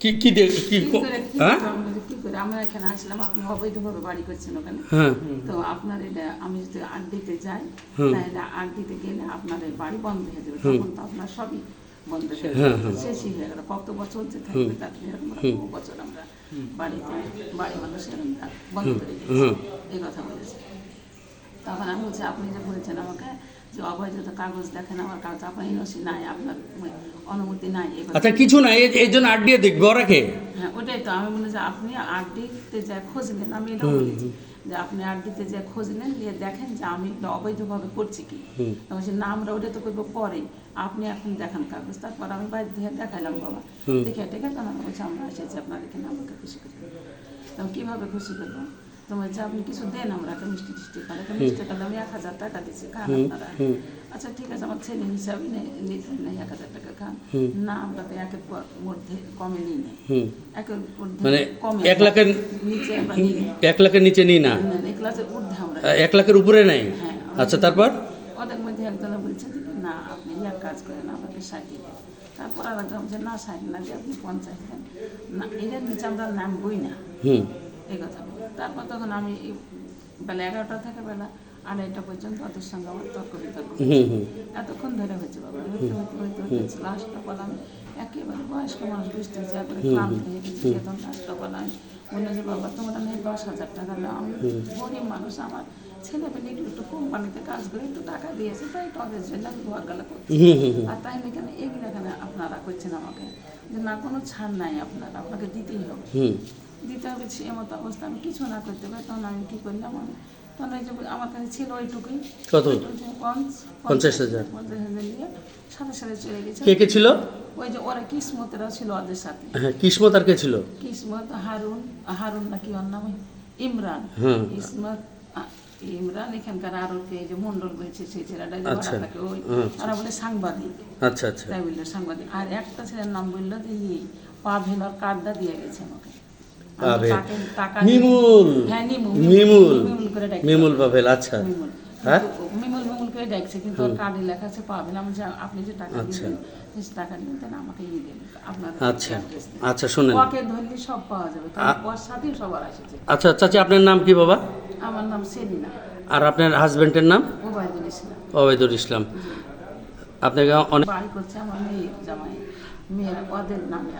কি কি কি হ্যাঁ? আমরা এখানে আসলাম আপনি অবৈধভাবে বাড়ি করছেন ওখানে। হ্যাঁ। তো আপনার এটা আমি যদি আট দিতে যাই। তাহলে আট দিতে গেলে আপনার বাড়ি বন্ধ হয়ে যাবে তখন তো আপনার সবই বন্ধ হয়ে হ্যাঁ, যাবে। হ্যাঁ। শেষই হয়ে গেল। কত বছর যে থাকবে বহু বছর আমরা বাড়িতে বাড়ি মানুষ এরকম বন্ধ করে এই কথা বলেছে। তখন আমি বলছি আপনি যে বলেছেন আমাকে যে অবৈধ কাগজ দেখেন আমার কাগজ আপনার এনওসি নাই আপনার অনুমতি নাই আচ্ছা কিছু না এই জন্য আট দিয়ে দেখবে ওরা কে? হ্যাঁ ওটাই তো আমি বলি যে আপনি আরডিতে যা খোঁজ নেন আমি এটা বলেছি যে আপনি আরডিতে যা খোঁজ নেন দিয়ে দেখেন যে আমি এটা অবৈধভাবে করছি কি। তো বলছি না আমরা ওটা তো করব পরে আপনি এখন দেখান কাগজ তারপর আমি বাইরে দিয়ে দেখাইলাম বাবা। দেখে টেকে তখন আমি বলছি আমরা এসেছি আপনার এখানে আমাকে খুশি করবেন তো কীভাবে খুশি করব? তো বলছে আপনি কিছু দেন আমরা একটা মিষ্টি টিষ্টি খান একটা মিষ্টি খালে আমি এক হাজার টাকা দিচ্ছি খান আপনারা। আচ্ছা ঠিক আছে আমার ছেলে হিসাবে নিতেন না এক হাজার টাকা খান। না আমরা তো একের মধ্যে কমে নিই না। একের মানে এক লাখের নিচে নিই। এক লাখের নিচে নিই না? এক ক্লাসের ঊর্ধ্বে আমরা এক লাখের উপরে নেই? হ্যাঁ, আচ্ছা তারপর? ওদের মধ্যে একজনে বলছে না আপনি এক কাজ করেন আমাকে দেন তারপর আর একজন না ষাট না যে আপনি পঞ্চাশ দেন। না এটার নিচে আমরা নাম বই না। হুম। এই কথা। তারপর তখন আমি বেলা এগারোটা থেকে বেলা আড়াইটা পর্যন্ত ওদের সঙ্গে আমার তর্ক বিতর্ক এতক্ষণ ধরে হয়েছে বাবা হইতে হইতে হইতে হইতে লাস্টটা বললাম একেবারে বয়স্ক মানুষ বৃষ্টি যা করে ক্লান্ত হয়ে গেছি বেতন লাস্টটা বললাম বলল যে বাবা তোমরা নেই দশ হাজার টাকা নাও আমি গরিব মানুষ আমার ছেলে পেলে একটু একটু কোম্পানিতে কাজ করে একটু টাকা দিয়েছে তাই টদের জন্য আমি ঘর গেলা করছি। আর তাই এখানে এগুলো এখানে আপনারা করছেন আমাকে? যে না কোনো ছাড় নাই আপনারা আপনাকে দিতেই হবে। দিতে হবে সে মতো অবস্থা আমি কিছু না করতে পারি তখন আমি কী করলাম আমি? তখন ওই যে আমার কাছে ছিল ওইটুকুই। কত? পঞ্চাশ হাজার। পঞ্চাশ হাজার নিয়ে সাথে সাথে চলে গেছে। কে কে ছিল? ওই যে ওরা কিসমতেরা ছিল ওদের সাথে। হ্যাঁ কিসমত আর কে ছিল? কিসমত হারুন হারুন নাকি ওর নাম? ইমরান। হুম। ইসমত আ- ইমরান এখানকার আরও কে যে মন্ডল বলছে সেই ছেলেটা যে আচ্ছা। ওই ওরা বলে সাংবাদিক। আচ্ছা আচ্ছা। তাই বলল সাংবাদিক। আর একটা ছেলের নাম বলল যে ই পাভেল ওর কার্ডটা দিয়ে গেছে আমাকে। মিমুল। হ্যাঁ মিমুল। মিমুল মিমুল আচ্ছা। হ্যাঁ? মিমুল মিমুল করে ডাকছে কিন্তু ওর কার্ডে লেখা আছে পাবেন আমি আপনি যে টাকা আচ্ছা। দিবেন টাকা দিবেন তাহলে আমাকে ইয়ে দেবেন আপনার আচ্ছা। আচ্ছা শোনেন। ওকে ধরলে সব পাওয়া যাবে ওর সাথেই সবার আসেছে। আচ্ছা চাচি আপনার নাম কি বাবা? আমার নাম সেলিনা। আর আপনার হাজবেন্ডের নাম? ওবায়দুল ইসলাম। ওবায়দুল ইসলাম। আপনাকে অনেক বাড়ি করছে আমার মেয়ে জামাই। মেয়ের ওদের নামে